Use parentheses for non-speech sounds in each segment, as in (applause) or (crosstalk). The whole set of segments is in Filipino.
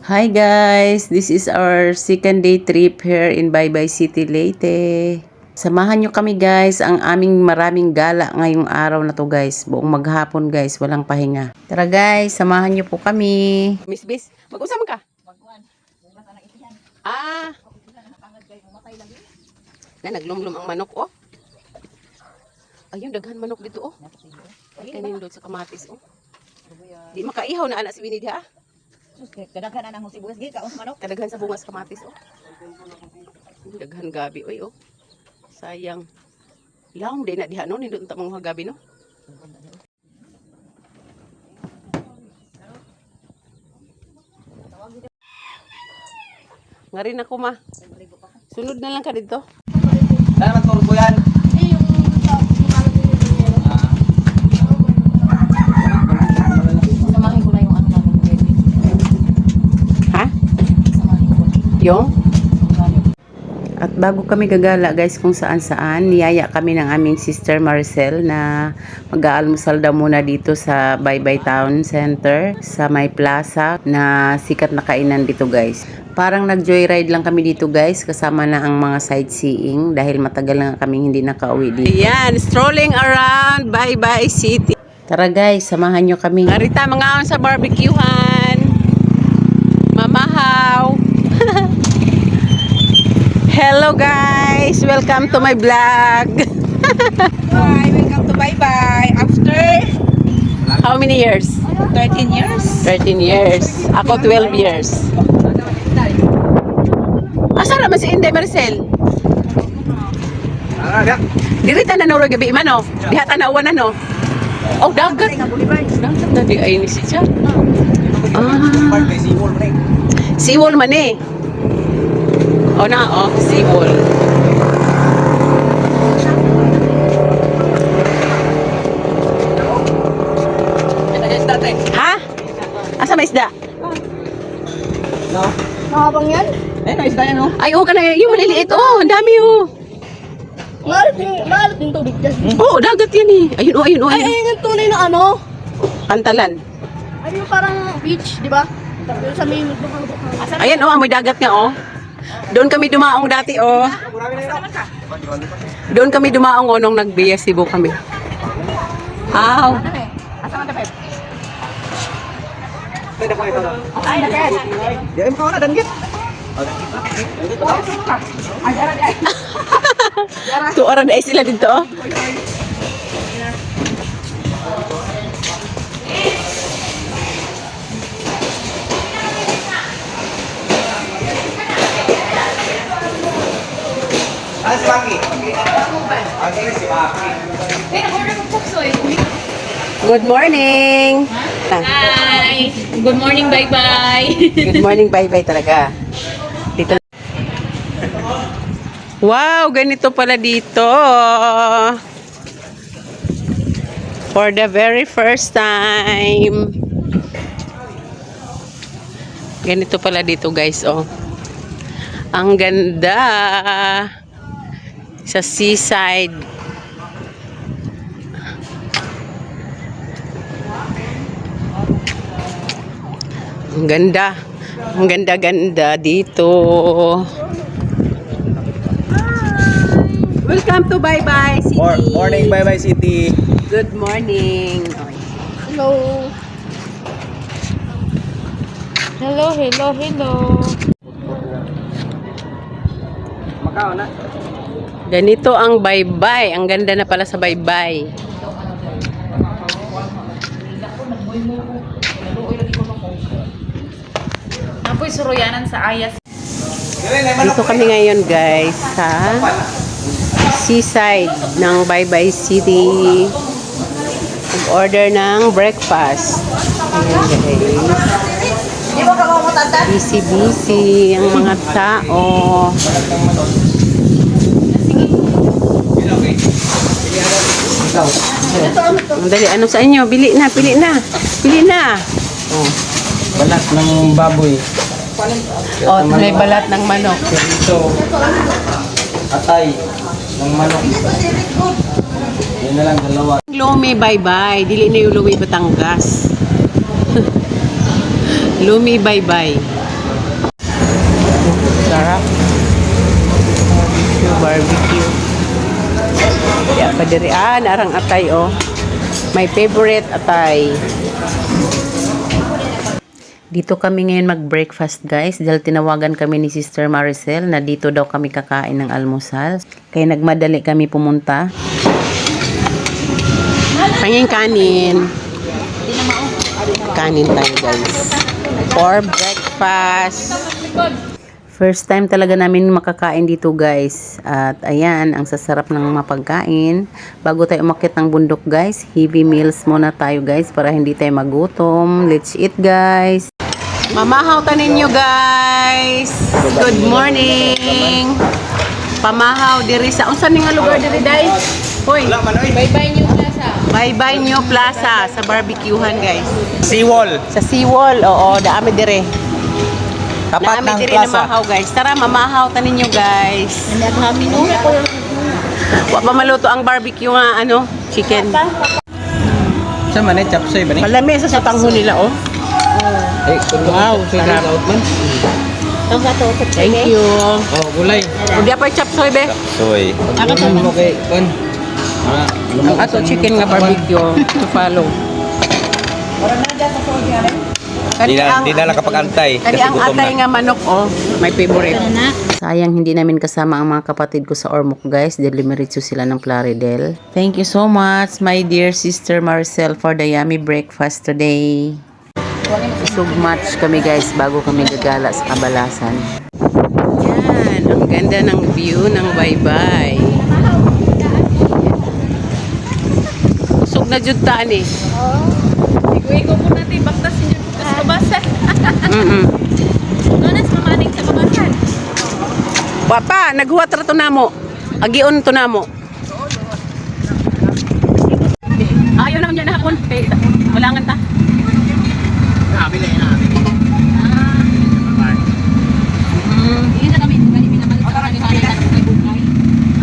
Hi guys! This is our second day trip here in Baybay City, Leyte. Samahan nyo kami guys, ang aming maraming gala ngayong araw na to guys. Buong maghapon guys, walang pahinga. Tara guys, samahan nyo po kami. Miss Bis, mag-usam ka? Ah! Na naglumlum ang manok oh. Ayun, daghan manok dito oh. Ay, kanin doon sa kamatis oh. Di makaihaw na anak si Winnie ha? Kadaghan na ng sibuyas gi kaon manok. Kadaghan sa bungas kamatis, oh. Daghan gabi, oy, oh. Sayang. Lang, di na diha, no? Nindot ta mga gabi, no? Nga rin ako, ma. Sunod na lang ka dito. Saan naman turbo yan? Samahin ko na yung ano namin baby. Ha? Samahin ko. Yung? At bago kami gagala guys kung saan saan, niyaya kami ng aming sister Maricel na mag-aalmusal daw muna dito sa Baybay Town Center sa may plaza na sikat na kainan dito guys. Parang nag-joyride lang kami dito guys kasama na ang mga sightseeing dahil matagal na kami hindi nakauwi dito. Ayan, strolling around Baybay City. Tara guys, samahan nyo kami. Narita mga on sa barbecuehan. Mamahaw. Hello guys! Welcome to my vlog! (laughs) Hi, welcome to Bye Bye. After How many years? 13 years. 13 years. Ako 12 years. Asa naman si Inday Marcel? Diri ta na nuro gabi man no. Diha ta na uwan na no. Oh, dagat. Dagat na di ay ni si siya. Ah, pre. seawall man eh. Oh na, oh, seawall. Ha? Asa may isda? No? Mahabang yan? Eh, no, isda yan, no? Ay, oh, kana yung maliliit. Oh, ang dami oh. Maalat din, maalat din tubig dyan. Oh, dagat yan eh. Ayun, oh, ayun, oh. Ay, Ayun. ayun yung tunay na ano? Pantalan. Yung parang beach, di ba? Yung sa may bukang-bukang. Ayan, oh, amoy dagat nga, oh. Doon kami dumaong dati, oh. Doon kami dumaong, oh, nung nag-BS Cebu kami. Aw. Ay, na, danggit. Tuoran na sila dito, oh. Ah, si Maki. Ah, sige, si Maki. Good morning. Ah, Hi! Good morning, bye-bye! Good morning, bye-bye talaga. Dito. Wow, ganito pala dito. For the very first time. Ganito pala dito, guys, oh. Ang ganda. Sa seaside. Ang ganda. Ang ganda-ganda dito. Welcome to Bye Bye City. Mor- morning, bye-bye, city. Good morning. Hello. Hello, hello, hello. Macau na. Ganito ang Bye Bye. Ang ganda na pala sa Bye Bye. Apoy suruyanan sa ayas. Dito kami ngayon guys sa seaside ng Bye Bye City. Nag-order ng breakfast. Ayan guys. Busy-busy ang mga tao. Ikaw. Ang dali, ano sa inyo? Bili na, pili na. Pili na. Oh, Balat ng baboy. oh may balat ng manok. Ito. Atay. Ng manok. Yan na lang, dalawa. Lumi, bye-bye. Dili na yung Lumi Batangas. (laughs) Lumi, bye-bye. Sarap. Barbecue, barbecue. Kaya pa diri. Ah, narang atay, oh. My favorite atay. Dito kami ngayon mag-breakfast guys dahil tinawagan kami ni Sister Maricel na dito daw kami kakain ng almusal. Kaya nagmadali kami pumunta. Panging kanin. Kanin tayo guys. For breakfast. First time talaga namin makakain dito guys. At ayan, ang sasarap ng mapagkain. Bago tayo umakit ng bundok guys, heavy meals muna tayo guys para hindi tayo magutom. Let's eat guys. Mamahaw tanin nyo guys. Good morning. Pamahaw diri sa unsa ni nga lugar diri dai? Hoy, Bye-bye New Plaza. Bye Bye New Plaza sa barbecuehan guys. Seawall. Sa Seawall, oo, daami dire. Tapat Naami ng diri na plaza. mahaw guys. Tara, mamahaw tanin nyo guys. Wa pa maluto ang barbecue nga ano, chicken. Sa man eh, chapsoy ba ni? Malami sa satanghon nila oh. Eh, Wow, sarap. man. Thank you. Oh, gulay. Udi pa chop soy be. Soy. Ako to mo kay kon. Ah, Ang ato chicken nga barbecue to follow. Di na, di na nakapag-antay. Kani Kasi ang gutom atay na. nga manok oh, my favorite. Sayang hindi namin kasama ang mga kapatid ko sa Ormoc guys, dahil lumiritso sila ng Plaridel. Thank you so much my dear sister Marcel for the yummy breakfast today. Sug match kami guys bago kami gagala sa kabalasan. Yan, ang ganda ng view ng baybay. Sug na jud. Igo-igo po natin. Baktas ninyo. Tapos kabasan. Mm-mm. Doon sa mamaning sa kabasan. Wapa, naghuwat ra to namo. Agion to namo. Ayaw naman dyan hapon. Kay, wala nga ta. Hindi na kami. Kami pinamalik sa kanya. Kami na kami bukay.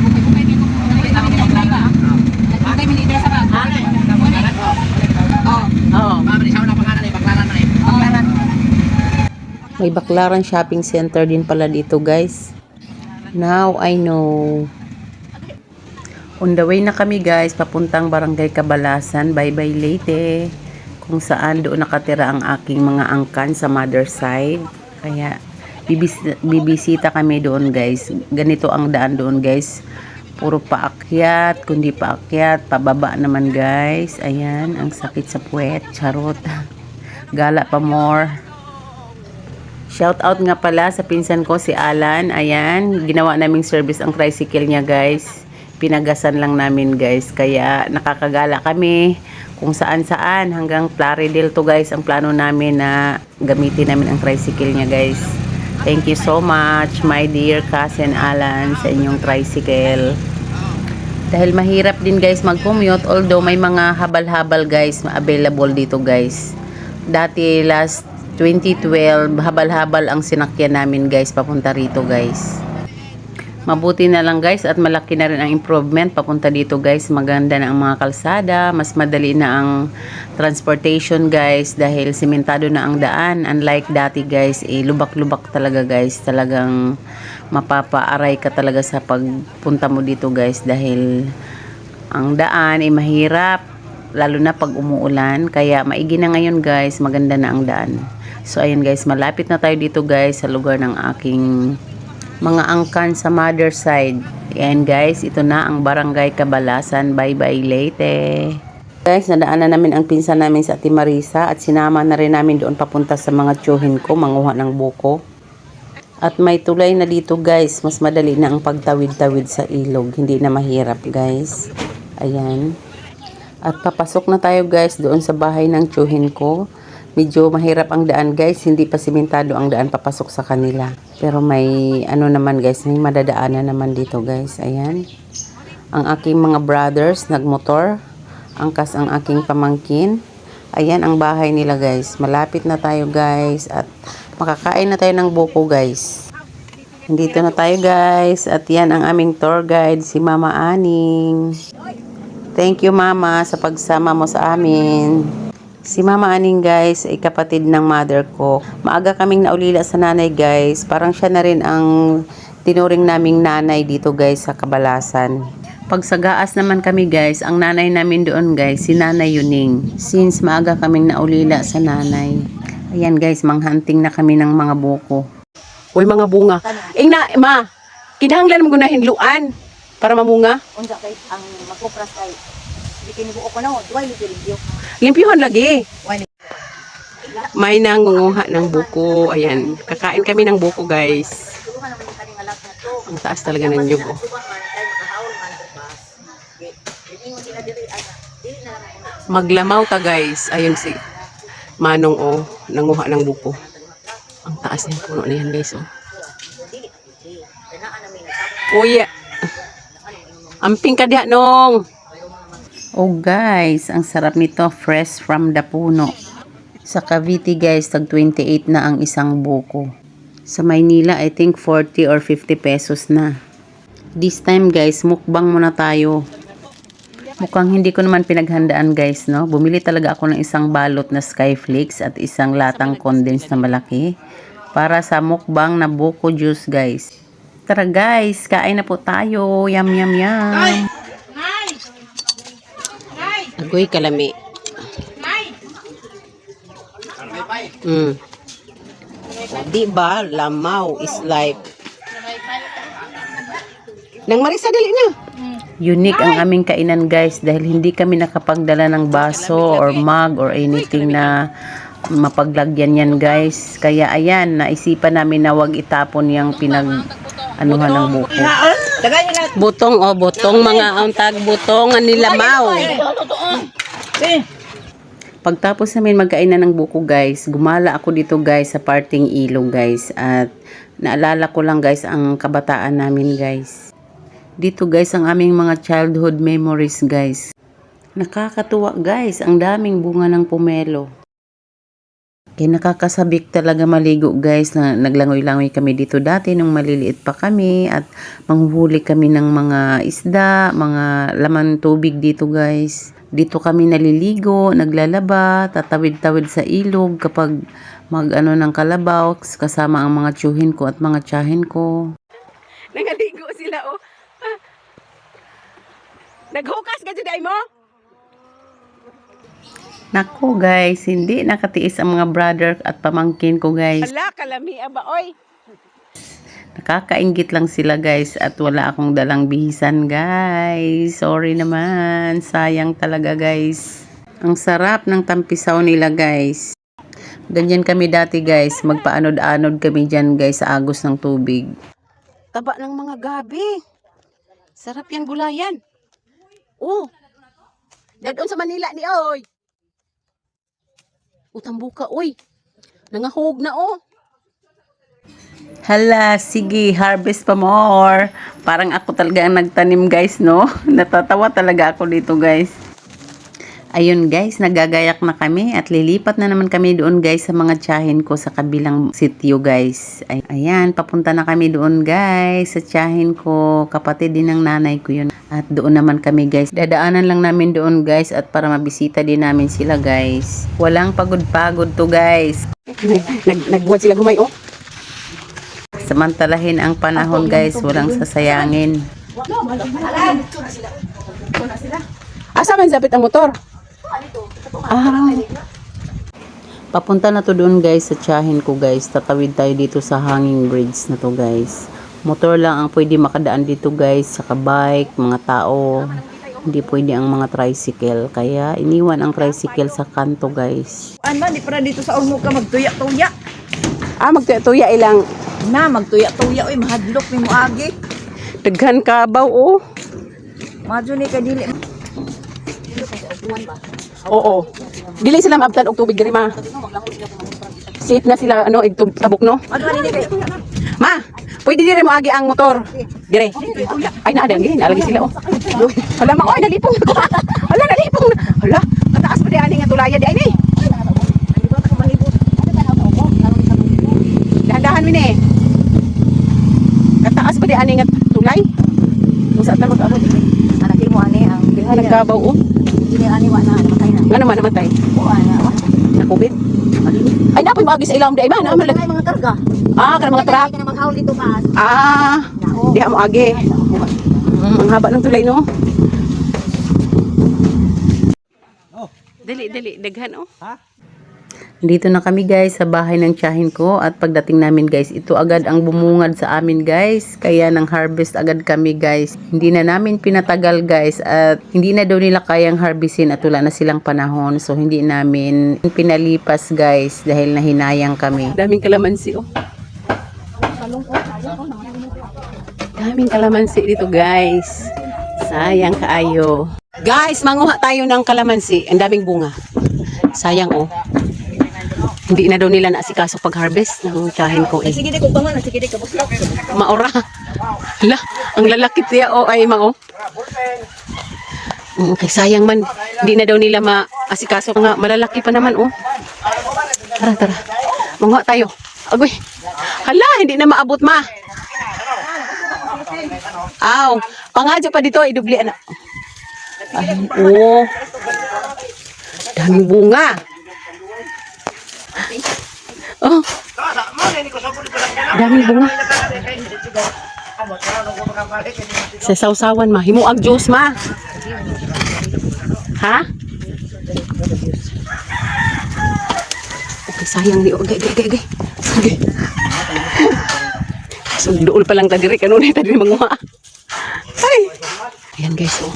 Bukay-bukay dito. Kami kami bukay ba? Bukay mi leader sa ba? Oh. Oo. May Baklaran Shopping Center din pala dito, guys. Now I know. On the way na kami, guys, papuntang Barangay Kabalasan, Bye-bye Leyte, kung saan doon nakatira ang aking mga angkan sa mother side. Kaya bibis bibisita kami doon, guys. Ganito ang daan doon, guys. Puro paakyat, kundi paakyat, pababa naman, guys. Ayan, ang sakit sa puwet, charot. (laughs) Gala pa more. Shout out nga pala sa pinsan ko si Alan. Ayan, ginawa naming service ang tricycle niya, guys. Pinagasan lang namin, guys. Kaya nakakagala kami kung saan-saan hanggang Plaridel to, guys. Ang plano namin na gamitin namin ang tricycle niya, guys. Thank you so much, my dear cousin Alan, sa inyong tricycle. Dahil mahirap din guys mag-commute although may mga habal-habal guys available dito guys. Dati last 2012 habal-habal ang sinakyan namin guys papunta rito guys. Mabuti na lang guys at malaki na rin ang improvement papunta dito guys. Maganda na ang mga kalsada, mas madali na ang transportation guys dahil simentado na ang daan. Unlike dati guys, eh, lubak-lubak talaga guys. Talagang mapapaaray ka talaga sa pagpunta mo dito guys dahil ang daan ay mahirap lalo na pag umuulan. Kaya maigi na ngayon guys. Maganda na ang daan. So ayun guys. Malapit na tayo dito guys sa lugar ng aking mga angkan sa mother side. And guys. Ito na ang barangay Kabalasan. Bye bye Leyte. Guys nadaanan namin ang pinsan namin sa Ate Marisa at sinama na rin namin doon papunta sa mga tsuhin ko manguha ng buko. At may tulay na dito guys. Mas madali na ang pagtawid-tawid sa ilog. Hindi na mahirap guys. Ayan. At papasok na tayo guys doon sa bahay ng tsuhin ko. Medyo mahirap ang daan guys. Hindi pa simentado ang daan papasok sa kanila. Pero may ano naman guys. May madadaanan naman dito guys. Ayan. Ang aking mga brothers nagmotor. Angkas ang aking pamangkin. Ayan ang bahay nila guys. Malapit na tayo guys. At makakain na tayo ng buko guys. Dito na tayo guys. At yan ang aming tour guide, si Mama Aning. Thank you Mama sa pagsama mo sa amin. Si Mama Aning guys ay kapatid ng mother ko. Maaga kaming naulila sa nanay guys. Parang siya na rin ang tinuring naming nanay dito guys sa Kabalasan. Pag sa naman kami guys, ang nanay namin doon guys, si Nanay Yuning. Since maaga kaming naulila sa nanay. Ayan guys, manghunting na kami ng mga buko. Uy, mga bunga. Ing ma, kinahanglan mo na hinluan para mamunga. Unsa kay ang magkupras kay bikin buo ko na, duway ni video. Limpyuhan lagi. May nangunguha ng buko. Ayan. Kakain kami ng buko, guys. Ang taas talaga ng nyug. oh. Maglamaw ta, guys. Ayun si Manong, oh. Nanguha ng buko. Ang taas ng puno na yan, guys, oh. Dili. Kanaan namin nagsabi. Uy, amping ka diha, nong. Oh guys, ang sarap nito, fresh from the puno. Sa Cavite guys, tag 28 na ang isang buko. Sa Maynila, I think 40 or 50 pesos na. This time guys, mukbang muna tayo. Mukhang hindi ko naman pinaghandaan guys, no? Bumili talaga ako ng isang balot na skyflakes at isang latang condensed na malaki para sa mukbang na buko juice guys. Tara guys, kain na po tayo. Yum, yum, yum. Agoy kalami. Mm. O, di ba? Lamaw is life. Nang Marisa, dali na. Unique ang aming kainan guys dahil hindi kami nakapagdala ng baso or mug or anything na mapaglagyan yan guys. Kaya ayan, naisipan namin na wag itapon yung pinag anuhan ng buko. Butong o butong mga ang tag butong ang nilamaw. Pagtapos namin magkainan ng buko guys, gumala ako dito guys sa parting ilog guys at naalala ko lang guys ang kabataan namin guys. Dito guys ang aming mga childhood memories guys. Nakakatuwa guys, ang daming bunga ng pomelo. Kaya nakakasabik talaga maligo guys na naglangoy-langoy kami dito dati nung maliliit pa kami at manghuhuli kami ng mga isda, mga laman tubig dito guys. Dito kami naliligo, naglalaba, tatawid-tawid sa ilog kapag mag ano ng kalabaw kasama ang mga tsuhin ko at mga tsahin ko. Nangaligo sila oh. Naghukas ka dyan mo? Nako guys, hindi nakatiis ang mga brother at pamangkin ko guys. Wala, kalami ba oy? Nakakaingit lang sila guys at wala akong dalang bihisan guys. Sorry naman, sayang talaga guys. Ang sarap ng tampisaw nila guys. Ganyan kami dati guys, magpaanod-anod kami dyan guys sa agos ng tubig. Taba ng mga gabi. Sarap yan gulayan. Oh, dadon sa Manila ni oy. Utang buka, oy. Nangahog na, oh. Hala, sige, harvest pa more. Parang ako talaga ang nagtanim, guys, no? (laughs) Natatawa talaga ako dito, guys. Ayun, guys, nagagayak na kami at lilipat na naman kami doon, guys, sa mga tiyahin ko sa kabilang sityo, guys. Ay, ayan, papunta na kami doon, guys, sa tiyahin ko. Kapatid din ng nanay ko yun. At doon naman kami, guys. Dadaanan lang namin doon, guys, at para mabisita din namin sila, guys. Walang pagod-pagod to, guys. (laughs) Nag Nagbuhat sila gumay, oh. Samantalahin ang panahon, guys. Walang sasayangin. Asa man sapit ang motor? Ah. Papunta na to doon guys sa tiyahin ko guys. Tatawid tayo dito sa hanging bridge na to guys. Motor lang ang pwede makadaan dito guys. Saka bike, mga tao. Hindi pwede ang mga tricycle. Kaya iniwan ang tricycle sa kanto guys. Ano, di para dito sa ulmo ka magtuya-tuya. Ah, magtuya ilang Na, magtuya-tuya. Uy, mahadlok ni mo agi. daghan kabaw oh. Madyo ni ka dili. Oo. Dili sila maabtan og tubig diri ma. Safe na sila ano igtub tabok no. Ma, pwede dire mo agi ang motor. Dire. Ay na dang nalagi sila oh. Hala ma, oy nalipong. Hala nalipong. Hala, kataas pa di ani nga tulaya di ay ni. Dahan-dahan mi ni. Kataas pa di ani nga tulay. Saan ta mag-abot. Anak mo ani ang nagkabaw oh. Dili ani wa na namatay na. Nga naman namatay. O ana. Na COVID. Ay, napoy maagi sa ilang di ay ba? Na Wala mga karga. Ah, kana mga truck. Kaya na maghaul dito pa. Ah, di mo agi. Ang haba ng tulay no. Dali, dali, daghan oh. Ha? Dito na kami guys sa bahay ng tiyahin ko at pagdating namin guys, ito agad ang bumungad sa amin guys. Kaya nang harvest agad kami guys. Hindi na namin pinatagal guys at hindi na daw nila kayang harvestin at wala na silang panahon. So hindi namin pinalipas guys dahil nahinayang kami. Daming kalamansi oh. Daming kalamansi dito guys. Sayang kaayo. Guys, manguha tayo ng kalamansi. Ang daming bunga. Sayang oh. Hindi na daw nila naasikaso pag-harvest ng tiyahin ko eh. Sige ko bangon, sige di ka buslok. Maora. Hala, ang lalaki tiya o ay mao. Mm, Okay, sayang man. Hindi na daw nila maasikaso nga. Malalaki pa naman oh. Tara, tara. Manguha tayo. Agoy. Hala, hindi na maabot ma. Aw, pangadyo pa dito, idubli anak. Ay, oh. Daming bunga. Oh, daming bunga. Sa sausawan ma, himo ag juice ma. Ha? Okay, sayang ni. Okay, okay, okay, okay. Okay. (laughs) So, doon pa lang ta diri kanunay ta diri manguha. Ay. Ayan guys, oh.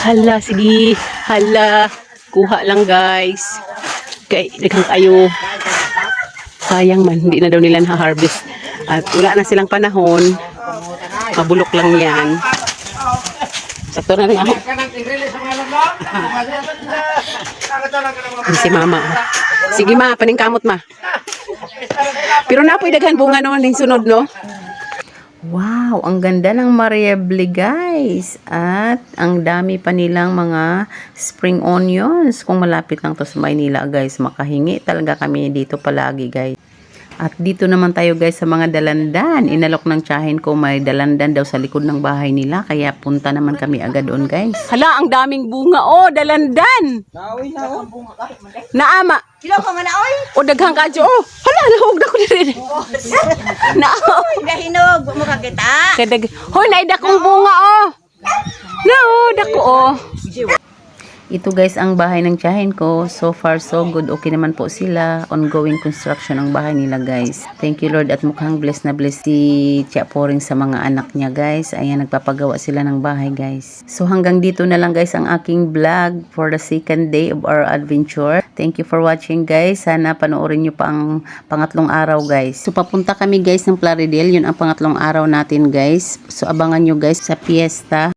Hala, sige. Hala. Kuha lang guys. Kay, daghang kayo. Sayang man, hindi na daw nila na-harvest. At wala na silang panahon. Mabulok lang yan. Sakto na rin ako. Si mama. Sige ma, paningkamot ma. Pero napoy daghan bunga naman yung sunod, no? Wow, ang ganda ng Mariable guys. At ang dami pa nilang mga spring onions. Kung malapit lang to sa Maynila guys, makahingi talaga kami dito palagi guys. At dito naman tayo guys sa mga dalandan. Inalok ng tsahin ko may dalandan daw sa likod ng bahay nila. Kaya punta naman kami agad doon guys. Hala, ang daming bunga. Oh, dalandan. Naoy na oh. Naama. Ilaw ka man oy. O daghang kadyo. Oh, hala, nahug na ko din. (laughs) Nao. Gahinog mo ka kita. Hoy, naida kong bunga oh. No, dako oh. Ito guys ang bahay ng tiyahin ko. So far so good. Okay naman po sila. Ongoing construction ang bahay nila guys. Thank you Lord at mukhang blessed na blessed si Tia Poring sa mga anak niya guys. Ayan nagpapagawa sila ng bahay guys. So hanggang dito na lang guys ang aking vlog for the second day of our adventure. Thank you for watching guys. Sana panoorin nyo pa ang pangatlong araw guys. So papunta kami guys ng Plaridel. Yun ang pangatlong araw natin guys. So abangan nyo guys sa fiesta.